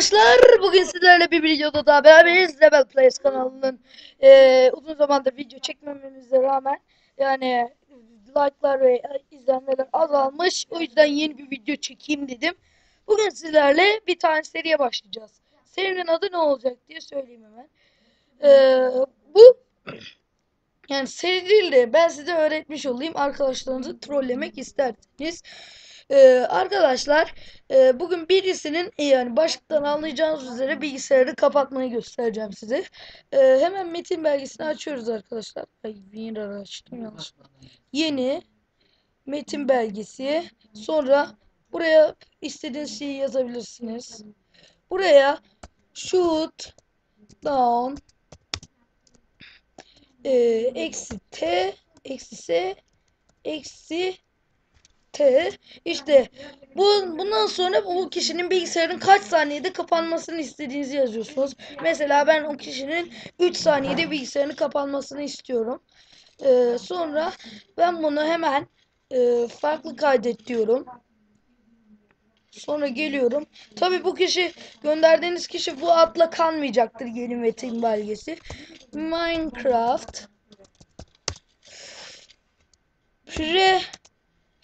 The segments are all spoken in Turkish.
Arkadaşlar bugün sizlerle bir videoda daha beraberiz. Level Players kanalının eee, uzun zamandır video çekmememize rağmen yani like'lar ve izlenmeler azalmış. O yüzden yeni bir video çekeyim dedim. Bugün sizlerle bir tane seriye başlayacağız. Serinin adı ne olacak diye söyleyeyim hemen. Eee, bu yani seri değil de ben size öğretmiş olayım arkadaşlarınızı trollemek isterseniz. Ee, arkadaşlar e, bugün birisinin e, yani başlıktan anlayacağınız üzere bilgisayarı kapatmayı göstereceğim size. Ee, hemen metin belgesini açıyoruz arkadaşlar. Ay WinRAR açtım yanlışlıkla. Yeni metin belgesi. Sonra buraya istediğiniz şeyi yazabilirsiniz. Buraya shoot down e, eksi t eksi s eksi T işte bu bundan sonra bu kişinin bilgisayarın kaç saniyede kapanmasını istediğinizi yazıyorsunuz. Mesela ben o kişinin 3 saniyede bilgisayarın kapanmasını istiyorum. Ee, sonra ben bunu hemen e, farklı kaydet diyorum. Sonra geliyorum. Tabii bu kişi gönderdiğiniz kişi bu adla kalmayacaktır yeni metin belgesi. Minecraft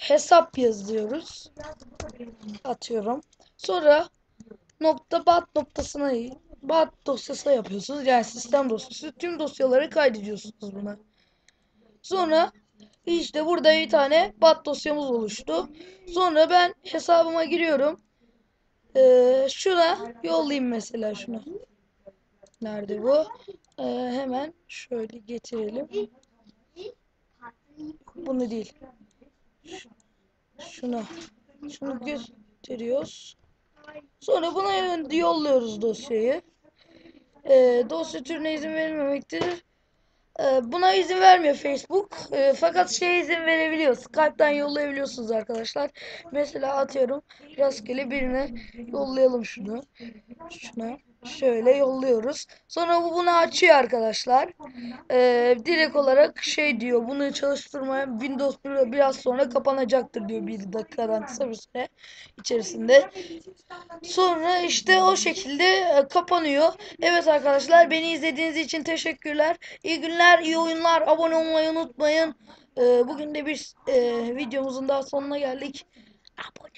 hesap yazıyoruz. Atıyorum. Sonra nokta bat noktasına bat dosyasına yapıyorsunuz. Yani sistem dosyası. Tüm dosyaları kaydediyorsunuz buna. Sonra işte burada bir tane bat dosyamız oluştu. Sonra ben hesabıma giriyorum. Ee, şuna yollayayım mesela şunu. Nerede bu? Ee, hemen şöyle getirelim. Bunu değil. Şunu. Şunu gösteriyoruz. Sonra buna yolluyoruz dosyayı. Ee, dosya türüne izin verilmemektedir. Ee, buna izin vermiyor Facebook. Ee, fakat şey izin verebiliyor. Skype'dan yollayabiliyorsunuz arkadaşlar. Mesela atıyorum rastgele birine yollayalım şunu. Şuna şöyle yolluyoruz. Sonra bu bunu açıyor arkadaşlar. Ee, direkt olarak şey diyor bunu çalıştırmaya Windows bir- biraz sonra kapanacaktır diyor bir dakikadan kısa bir süre içerisinde. Sonra işte o şekilde e, kapanıyor. Evet arkadaşlar beni izlediğiniz için teşekkürler. İyi günler, iyi oyunlar. Abone olmayı unutmayın. Ee, bugün de bir e, videomuzun daha sonuna geldik. Abone